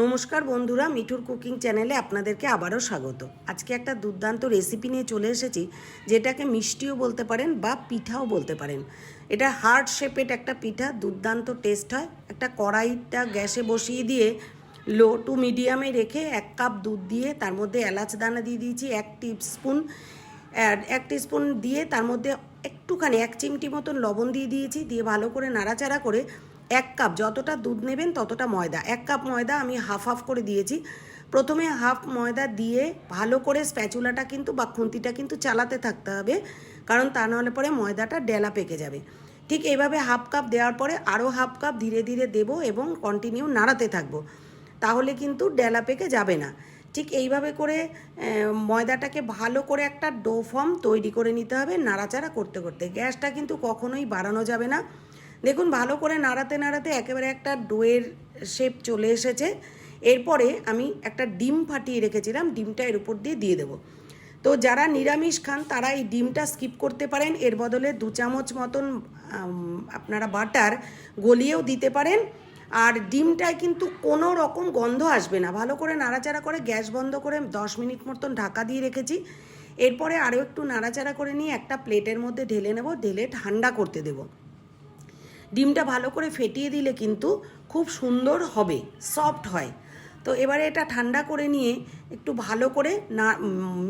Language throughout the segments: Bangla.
নমস্কার বন্ধুরা, মিঠুর কুকিং চ্যানেলে আপনাদেরকে আবারও স্বাগত। আজকে একটা দুর্দান্ত রেসিপি নিয়ে চলে এসেছি, যেটাকে মিষ্টিও বলতে পারেন বা পিঠাও বলতে পারেন। এটা হার্ড শেপেড একটা পিঠা, দুর্দান্ত টেস্ট হয়। একটা কড়াইটা গ্যাসে বসিয়ে দিয়ে লো টু মিডিয়ামে রেখে এক কাপ দুধ দিয়ে তার মধ্যে এলাচ দানা দিয়ে দিয়েছি, এক স্পুন এক স্পুন দিয়ে তার মধ্যে একটুখানি, এক চিমটি মতন লবণ দিয়ে দিয়েছি। দিয়ে ভালো করে নাড়াচাড়া করে এক কাপ, যতটা দুধ নেবেন ততটা ময়দা। এক কাপ ময়দা আমি হাফ হাফ করে দিয়েছি। প্রথমে হাফ ময়দা দিয়ে ভালো করে স্প্যাচুলাটা কিন্তু বা খুন্তিটা কিন্তু চালাতে থাকতে হবে, কারণ তা নাহলে পরে ময়দাটা ডেলা পেকে যাবে। ঠিক এইভাবে হাফ কাপ দেওয়ার পরে আরও হাফ কাপ ধীরে ধীরে দেব এবং কন্টিনিউ নাড়াতে থাকব। তাহলে কিন্তু ডেলা পেকে যাবে না। ঠিক এইভাবে করে ময়দাটাকে ভালো করে একটা ডো ফর্ম তৈরি করে নিতে হবে, নাড়াচাড়া করতে করতে। গ্যাসটা কিন্তু কখনোই বাড়ানো যাবে না। দেখুন, ভালো করে নাড়াতে নাড়াতে একেবারে একটা ডোয়ের শেপ চলে এসেছে। এরপরে আমি একটা ডিম ফাটিয়ে রেখেছিলাম, ডিমটা এর উপর দিয়ে দিয়ে দেবো। তো যারা নিরামিষ খান, তারা এই ডিমটা স্কিপ করতে পারেন। এর বদলে দু চামচ মতন আপনারা বাটার গলিয়েও দিতে পারেন। আর ডিমটায় কিন্তু কোনো রকম গন্ধ আসবে না। ভালো করে নাড়াচাড়া করে গ্যাস বন্ধ করে দশ মিনিট মতন ঢাকা দিয়ে রেখেছি। এরপরে আরও একটু নাড়াচাড়া করে নিয়ে একটা প্লেটের মধ্যে ঢেলে নেব। ঢেলে ঠান্ডা করতে দেবো। ডিমটা ভালো করে ফেটিয়ে দিলে কিন্তু খুব সুন্দর হবে সফট হয়। তো এবারে এটা ঠান্ডা করে নিয়ে একটু ভালো করে না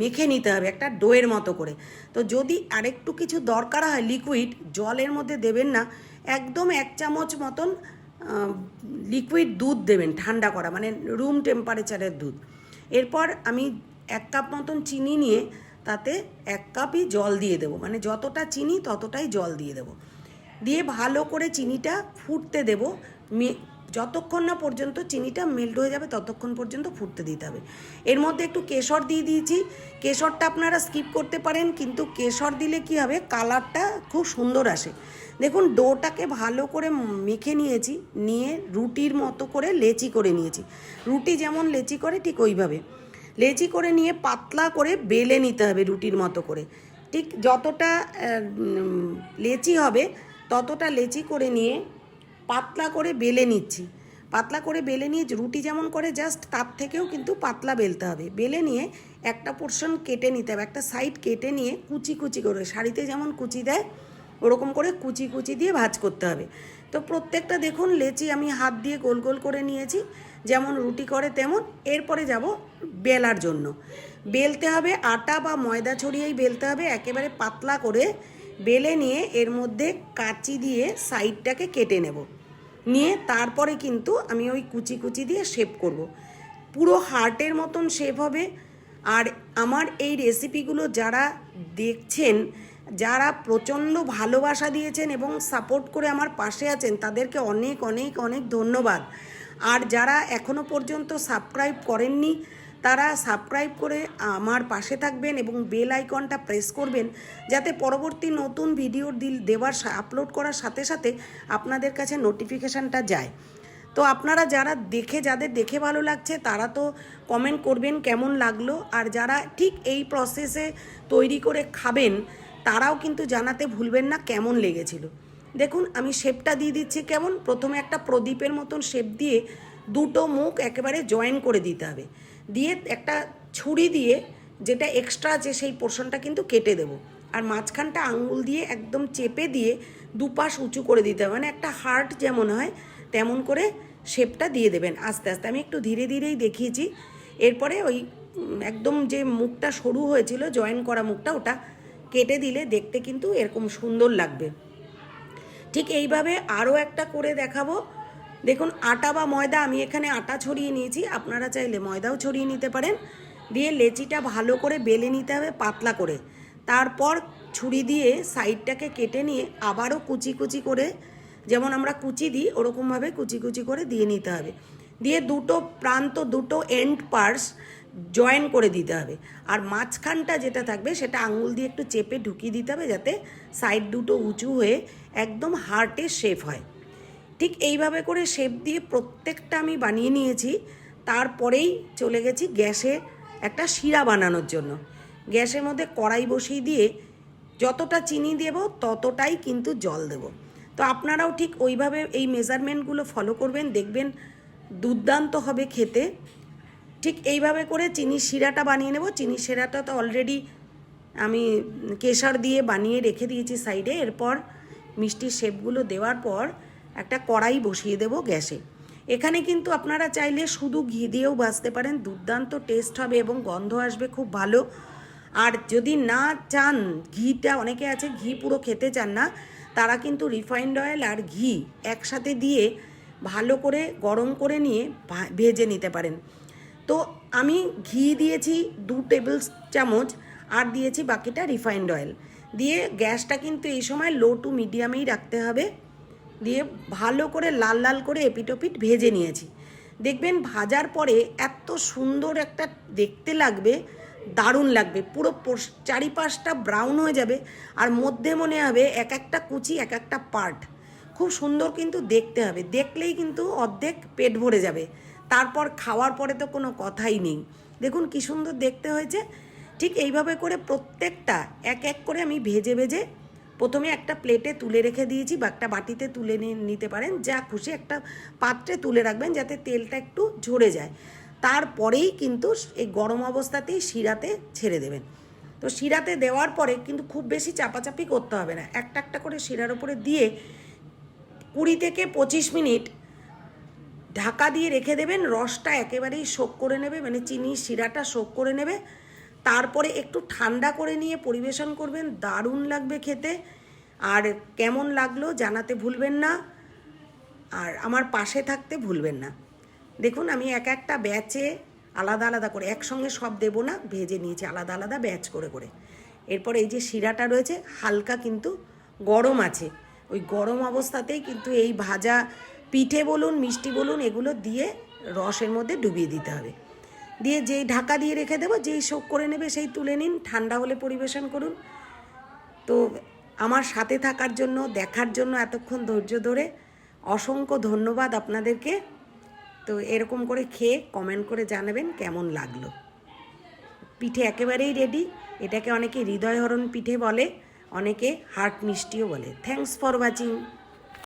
মেখে নিতে হবে একটা ডোয়ের মতো করে। তো যদি আরেকটু কিছু দরকার হয় লিকুইড জলের মধ্যে দেবেন না, একদম এক চামচ মতন লিকুইড দুধ দেবেন ঠান্ডা করা মানে রুম টেম্পারেচারের দুধ। এরপর আমি এক কাপ মতন চিনি নিয়ে তাতে এক কাপই জল দিয়ে দেবো মানে যতটা চিনি ততটাই জল দিয়ে দেবো। দিয়ে ভালো করে চিনিটা ফুটতে দেব। যতক্ষণ না পর্যন্ত চিনিটা মেল্ট হয়ে যাবে, ততক্ষণ পর্যন্ত ফুটতে দিতে হবে। এর মধ্যে একটু কেশর দিয়ে দিয়েছি। কেশরটা আপনারা স্কিপ করতে পারেন, কিন্তু কেশর দিলে কি হবে? কালারটা খুব সুন্দর আসে। দেখুন, ডোটাকে ভালো করে মেখে নিয়েছি, নিয়ে রুটির মতো করে লেচি করে নিয়েছি। রুটি যেমন লেচি করে, ঠিক ওইভাবে। লেচি করে নিয়ে পাতলা করে বেলে নিতে হবে রুটির মতো করে। ঠিক যতটা লেচি হবে ততটা লেচি করে নিয়ে পাতলা করে বেলে নিচ্ছি। পাতলা করে বেলে নিয়ে রুটি যেমন করে, জাস্ট তার থেকেও কিন্তু পাতলা বেলতে হবে। বেলে নিয়ে একটা পোর্শন কেটে নিতে হবে, একটা সাইড কেটে নিয়ে কুচি কুচি করে, শাড়িতে যেমন কুচি দেয়, ওরকম করে কুচি কুচি দিয়ে ভাজ করতে হবে। তো প্রত্যেকটা দেখুন, লেচি আমি হাত দিয়ে গোল গোল করে নিয়েছি, যেমন রুটি করে তেমন। এরপরে যাব বেলার জন্য। বেলতে হবে আটা বা ময়দা ছড়িয়েই বেলতে হবে, একেবারে পাতলা করে বেলে নিয়ে এর মধ্যে কাঁচি দিয়ে সাইডটাকে কেটে নেব। নিয়ে তারপরে কিন্তু আমি ওই কুচি কুচি দিয়ে শেপ করব। পুরো হার্টের মতন শেপ হবে। আর আমার এই রেসিপিগুলো যারা দেখছেন, যারা প্রচণ্ড ভালোবাসা দিয়েছেন এবং সাপোর্ট করে আমার পাশে আছেন, তাদেরকে অনেক অনেক অনেক ধন্যবাদ। আর যারা এখনও পর্যন্ত সাবস্ক্রাইব করেননি তারা সাবস্ক্রাইব করে আমার পাশে থাকবেন এবং বেল আইকনটা প্রেস করবেন যাতে পরবর্তী নতুন ভিডিও দিল, দেওয়ার আপলোড করার সাথে সাথে আপনাদের কাছে নোটিফিকেশানটা যায়। তো আপনারা যারা দেখে, যাদের দেখে ভালো লাগছে, তারা তো কমেন্ট করবেন কেমন লাগল। আর যারা ঠিক এই প্রসেসে তৈরি করে খাবেন, তারাও কিন্তু জানাতে ভুলবেন না কেমন লেগেছিল। দেখুন, আমি শেপটা দিয়ে দিচ্ছি কেমন? প্রথমে একটা প্রদীপের মতন শেপ দিয়ে দুটো মুখ একেবারে জয়েন করে দিতে হবে। দিয়ে একটা ছুরি দিয়ে যেটা এক্সট্রা আছে সেই পোর্শনটা কিন্তু কেটে দেবো। আর মাঝখানটা আঙুল দিয়ে একদম চেপে দিয়ে দুপাশ উঁচু করে দিতে হবে। মানে একটা হার্ট যেমন হয়, তেমন করে শেপটা দিয়ে দেবেন আস্তে আস্তে। আমি একটু ধীরে ধীরেই দেখিয়েছি। এরপরে ওই একদম যে মুখটা সরু হয়েছিল জয়েন করা মুখটা, ওটা কেটে দিলে দেখতে কিন্তু এরকম সুন্দর লাগবে। ঠিক এইভাবে আরও একটা করে দেখাবো। দেখুন, আটা বা ময়দা আমি এখানে আটা ছড়িয়ে নিয়েছি। আপনারা চাইলে ময়দাও ছড়িয়ে নিতে পারেন। দিয়ে লেচিটা ভালো করে বেলে নিতে হবে পাতলা করে। তারপর ছুরি দিয়ে সাইডটাকে কেটে নিয়ে আবারও কুচি কুচি করে, যেমন আমরা কুচি দিই, ওরকমভাবে কুচি কুচি করে দিয়ে নিতে হবে। দিয়ে দুটো প্রান্ত, দুটো এন্ড পার্স জয়েন করে দিতে হবে। আর মাঝখানটা যেটা থাকবে, সেটা আঙুল দিয়ে একটু চেপে ঢুকিয়ে দিতে হবে যাতে সাইড দুটো উঁচু হয়ে একদম হার্টে শেপ হয়। ঠিক এইভাবে করে শেপ দিয়ে প্রত্যেকটা আমি বানিয়ে নিয়েছি। তারপরেই চলে গেছি গ্যাসে একটা শিরা বানানোর জন্য। গ্যাসের মধ্যে কড়াই বসিয়ে দিয়ে যতটা চিনি দেব ততটাই কিন্তু জল দেব। তো আপনারাও ঠিক ওইভাবে এই মেজারমেন্টগুলো ফলো করবেন, দেখবেন দুর্দান্ত হবে খেতে। ঠিক এইভাবে করে চিনি শিরাটা বানিয়ে নেব। চিনি শিরাটা তো অলরেডি আমি কেশর দিয়ে বানিয়ে রেখে দিয়েছি সাইডে এরপর মিষ্টির শেপগুলো দেওয়ার পর একটা কড়াই বসিয়ে দেব গ্যাসে। এখানে কিন্তু আপনারা চাইলে শুধু ঘি দিয়েও বাঁচতে পারেন, দুর্দান্ত টেস্ট হবে এবং গন্ধ আসবে খুব ভালো। আর যদি না চান, ঘিটা অনেকে আছে ঘি পুরো খেতে চান না, তারা কিন্তু রিফাইন্ড অয়েল আর ঘি একসাথে দিয়ে ভালো করে গরম করে নিয়ে ভেজে নিতে পারেন। তো আমি ঘি দিয়েছি দু টেবিল চামচ আর দিয়েছি বাকিটা রিফাইন্ড অয়েল দিয়ে গ্যাসটা কিন্তু এই সময় লো টু মিডিয়ামেই রাখতে হবে। দিয়ে ভালো করে লাল লাল করে এপিটোপিট ভেজে নিয়েছি। দেখবেন ভাজার পরে এত সুন্দর একটা দেখতে লাগবে, দারুণ লাগবে। পুরো চারিপাশটা ব্রাউন হয়ে যাবে আর মধ্যে মনে হবে এক একটা কুচি, এক একটা পার্ট খুব সুন্দর কিন্তু দেখতে হবে। দেখলেই কিন্তু অর্ধেক পেট ভরে যাবে। তারপর খাওয়ার পরে তো কোনো কথাই নেই। দেখুন কি সুন্দর দেখতে হয়েছে। ঠিক এইভাবে করে প্রত্যেকটা এক এক করে আমি ভেজে ভেজে প্রথমে একটা প্লেটে তুলে রেখে দিয়েছি, বা একটা বাটিতে তুলে নিতে পারেন, যা খুশি একটা পাত্রে তুলে রাখবেন যাতে তেলটা একটু ঝরে যায়। তারপরেই কিন্তু এই গরম অবস্থাতেই শিরাতে ছেড়ে দেবেন। তো শিরাতে দেওয়ার পরে কিন্তু খুব বেশি চাপাচাপি করতে হবে না। একটা একটা করে শিরার উপরে দিয়ে কুড়ি থেকে পঁচিশ মিনিট ঢাকা দিয়ে রেখে দেবেন, রসটা একেবারেই শোক করে নেবে মানে চিনি শিরাটা শোক করে নেবে। তারপরে একটু ঠান্ডা করে নিয়ে পরিবেশন করবেন, দারুণ লাগবে খেতে। আর কেমন লাগল জানাতে ভুলবেন না, আর আমার পাশে থাকতে ভুলবেন না। দেখুন, আমি এক একটা ব্যাচে আলাদা আলাদা করে, একসঙ্গে সব দেবো না, ভেজে নিয়েছি আলাদা আলাদা ব্যাচ করে করে। এরপর এই যে শিরাটা রয়েছে, হালকা কিন্তু গরম আছে। ওই গরম অবস্থাতেই কিন্তু এই ভাজা পিঠে বলুন, মিষ্টি বলুন, এগুলো দিয়ে রসের মধ্যে ডুবিয়ে দিতে হবে। দিয়ে যেই ঢাকা দিয়ে রেখে দেবো, যেই শোক করে নেবে সেই তুলে নিন, ঠান্ডা হলে পরিবেশন করুন। তো আমার সাথে থাকার জন্য, দেখার জন্য এতক্ষণ ধৈর্য ধরে অসংখ্য ধন্যবাদ আপনাদেরকে। তো এরকম করে খেয়ে কমেন্ট করে জানাবেন কেমন লাগল। পিঠে একেবারেই রেডি এটাকে অনেকে হৃদয়হরণ পিঠে বলে, অনেকে হার্ট মিষ্টিও বলে। Thanks for watching